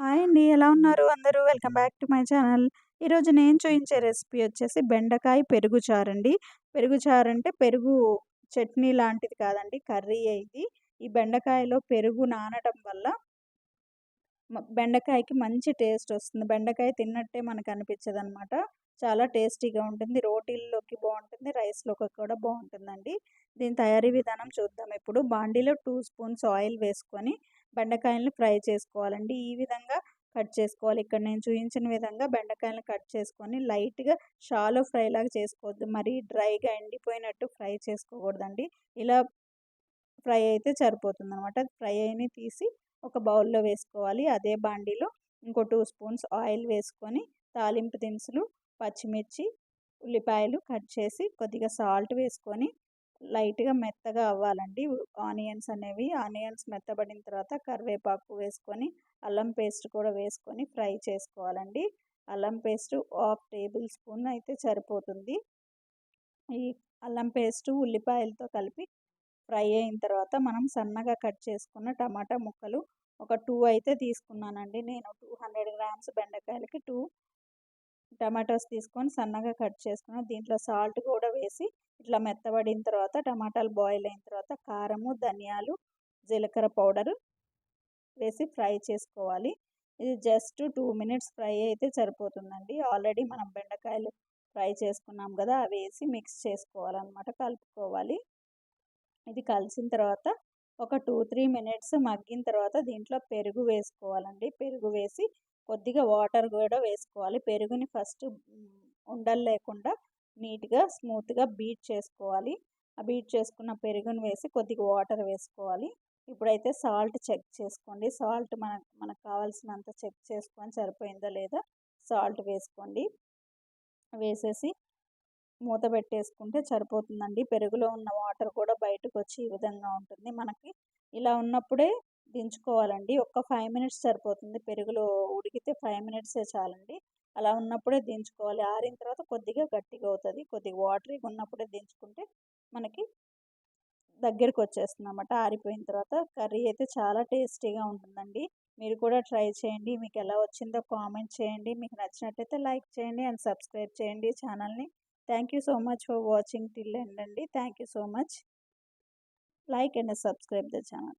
Hi అండి. ఎలా ఉన్నారు అందరూ? Welcome back to my channel. ఈరోజు నేను చూయించే రెసిపీ వచ్చేసి బెండకాయ పెరుగు చారండి. పెరుగు చారంటే పెరుగు చట్నీ లాంటిది కాదండి. కర్రీ ఇది. ఈ బెండకాయలో పెరుగు నానటం వల్ల బెండకాయకి మంచి టేస్ట్ వస్తుంది. బెండకాయ తిన్నట్టే మనకు అనిపించదనమాట. చాలా టేస్టీగా ఉంటుంది. రోటీల్లోకి బాగుంటుంది రైస్‌లోకి కూడా బాగుంటుందండి దీని తయారీ విధానం చూద్దాం ఇప్పుడు. బాండీలో టూ స్పూన్స్ ఆయిల్ వేసుకొని బెండకాయలను ఫ్రై చేసుకోవాలండి. ఈ విధంగా కట్ చేసుకోవాలి. ఇక్కడ నేను చూయించిన విధంగా బెండకాయలను కట్ చేసుకొని లైట్‌గా షాలో ఫ్రై లాగా చేసుకోవద్దు. మరీ డ్రైగా ఎండిపోయినట్టు ఫ్రై చేసుకోకూడదండి. ఇలా ఫ్రై అయితే సరిపోతుందనమాట. ఫ్రై అయినయి తీసి ఒక బౌల్‌లో వేసుకోవాలి. అదే బాండీలో ఇంకో టూ స్పూన్స్ ఆయిల్ వేసుకొని తాలింపు దినుసులు, పచ్చిమిర్చి, ఉల్లిపాయలు కట్ చేసి కొద్దిగా సాల్ట్ వేసుకొని లైట్‌గా మెత్తగా అవ్వాలండి ఆనియన్స్ అనేవి. ఆనియన్స్ మెత్తబడిన తర్వాత కరివేపాకు వేసుకొని అల్లం పేస్ట్ కూడా వేసుకొని ఫ్రై చేసుకోవాలండి. అల్లం పేస్ట్ హాఫ్ టేబుల్ స్పూన్ అయితే సరిపోతుంది. ఈ అల్లం పేస్ట్ ఉల్లిపాయలతో కలిపి ఫ్రై అయిన తర్వాత మనం సన్నగా కట్ చేసుకున్న టమాటా ముక్కలు ఒక టూ అయితే తీసుకున్నానండి నేను. 200 గ్రామ్స్ బెండకాయలకి టూ టమాటోస్ తీసుకొని సన్నగా కట్ చేసుకున్నాను. దీంట్లో సాల్ట్ కూడా వేసి ఇట్లా మెత్తబడిన తర్వాత టమాటాలు బాయిల్ అయిన తర్వాత కారము, ధనియాలు, జీలకర్ర పౌడరు వేసి ఫ్రై చేసుకోవాలి. ఇది జస్ట్ టూ మినిట్స్ ఫ్రై అయితే సరిపోతుందండి. ఆల్రెడీ మనం బెండకాయలు ఫ్రై చేసుకున్నాం కదా! అవి వేసి మిక్స్ చేసుకోవాలన్నమాట కలుపుకోవాలి. ఇది కలిసిన తర్వాత ఒక 2, 3 మినిట్స్ మగ్గిన తర్వాత దీంట్లో పెరుగు వేసుకోవాలండి. పెరుగు వేసి కొద్దిగా వాటర్ కూడా వేసుకోవాలి. పెరుగుని ఫస్ట్ ఉండలు లేకుండా నీట్‌గా స్మూత్‌గా బీట్ చేసుకోవాలి. ఆ బీట్ చేసుకున్న పెరుగుని వేసి కొద్దిగా వాటర్ వేసుకోవాలి. ఇప్పుడైతే సాల్ట్ చెక్ చేసుకోండి. సాల్ట్ మన మనకు కావాల్సినంత చెక్ చేసుకొని సరిపోయిందా లేదా సాల్ట్ వేసుకోండి. వేసేసి మూత పెట్టేసుకుంటే సరిపోతుందండి. పెరుగులో ఉన్న వాటర్ కూడా బయటకు వచ్చి ఈ విధంగా ఉంటుంది. మనకి ఇలా ఉన్నప్పుడే దించుకోవాలండి. ఒక్క ఫైవ్ మినిట్స్ సరిపోతుంది. పెరుగులో ఉడికితే ఫైవ్ మినిట్సే చాలండి. అలా ఉన్నప్పుడే దించుకోవాలి. ఆరిన తర్వాత కొద్దిగా గట్టిగా అవుతుంది కొద్దిగా వాటరీగా ఉన్నప్పుడే దించుకుంటే మనకి దగ్గరికి వచ్చేస్తుందన్నమాట. ఆరిపోయిన తర్వాత కర్రీ అయితే చాలా టేస్టీగా ఉంటుందండి. మీరు కూడా ట్రై చేయండి. మీకు ఎలా వచ్చిందో కామెంట్ చేయండి. మీకు నచ్చినట్టయితే లైక్ చేయండి అండ్ సబ్స్క్రైబ్ చేయండి ఛానల్‌ని. Thank you so much for watching till end అండి. Thank you so much. Like and subscribe the channel.